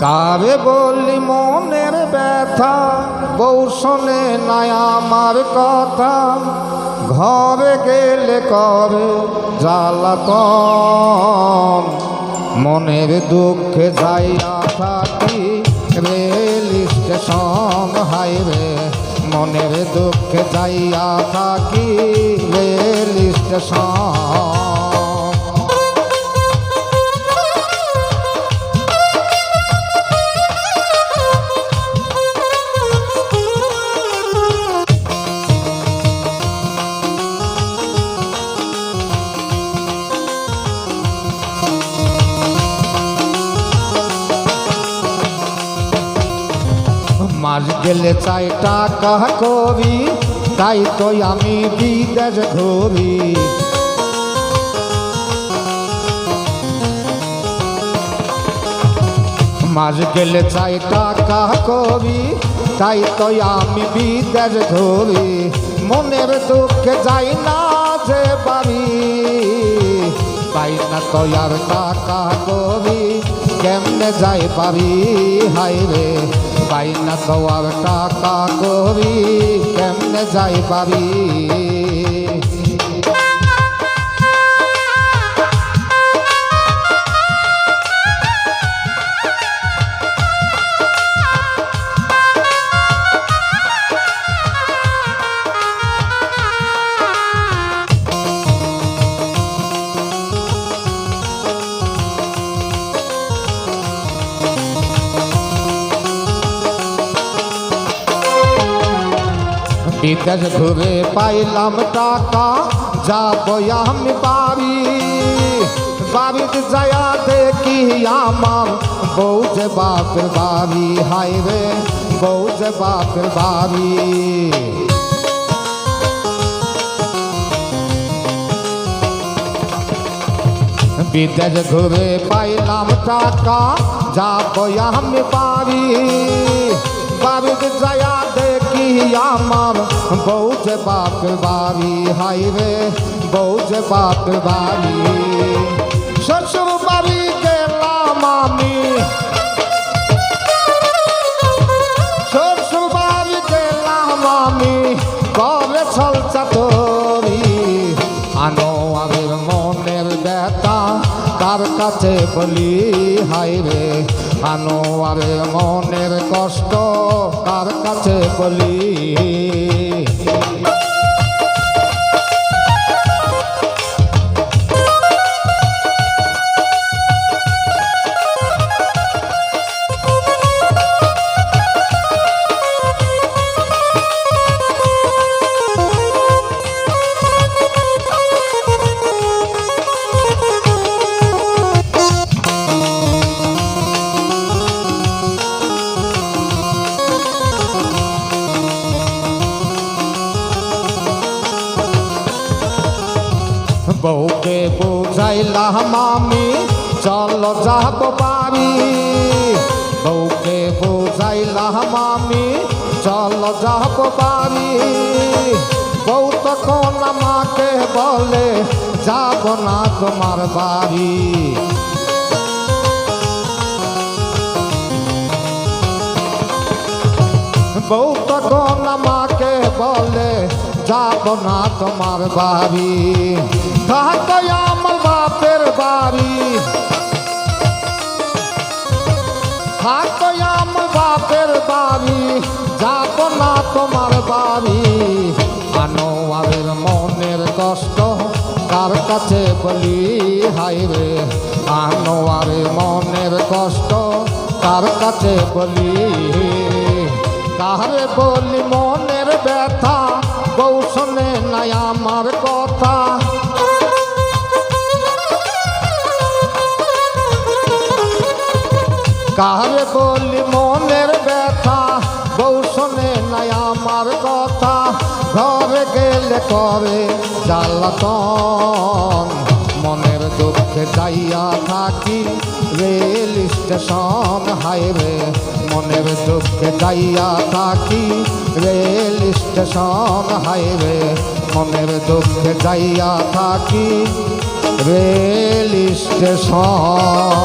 কারে বললি মনের ব্যথা? বউ শোনে নাই আমার কথা। ঘরে গেলে করে জ্বালাতন। মনের দুঃখে যাইয়া থাকি রেল স্টেশন হাইরে। মনের দুঃখে যাইয়া থাকি রেল স্টেশন। মাস গেলে চাই টাকা কবি, তাই তো আমি বিদেশ ঘুরি মাস গেলে চাই টাকা কবি, তাই তো আমি বিদেশ ঘুরি মনের দুঃখে যাই না যে বাড়ি পাই না তো আর টাকা কবি, কেমনে যাই পারি হাই রে। পাই না আর টাকা করি কেমনে যাই পারি বিদেশ ঘুরে পাইলাম টাকা যাব আমি বাড়ি বাড়িতে যায়া দেখি আমার বউ যে বাপের বাড়ি হাই রে বউ যে বাপের বাড়ি বিদেশ ঘুরে পাইলাম টাকা যাব আমি বাড়ি বাড়িতে যায়া দেখি আমার বউ যে বাপের বাড়ি হাই রে বউ যে বাপের বাড়ি। শ্বশুর বাড়ি গেলাম আমি। শ্বশুর বাড়ি গেলাম আমি করে ছলচা তরি আনো আমার মনের ব্যথা কার কাছে বলি হাই রে আনো আরে মনের কষ্ট কার কাছে বলি বুঝাইলাম আমি, চল যাব বাড়ি বউকে বুঝাইলাম আমি, চল যাব বাড়ি বউ তখন আমাকে বলে, যাব না তোমার বাড়ি। বউ তখন আমাকে বলে, যাব না তোমার বাড়ি। তোমার বাড়ি আনো আবের মনের কষ্ট, কার কাছে বলি হাই রে। আনো আরে মনের কষ্ট, কার কাছে বলি। কারে বলি, মনের ব্যথা বউ শোনে নাই আমার কথা। কাহারে বলি ঘরে গেলে করে জ্বালাতন, মনের দুঃখে যাইয়া থাকি রেল স্টেশন হাইরে মনের দুঃখে যাইয়া থাকি রেল স্টেশন হাইরে মনের দুঃখে যাইয়া থাকি রেল স্টেশন।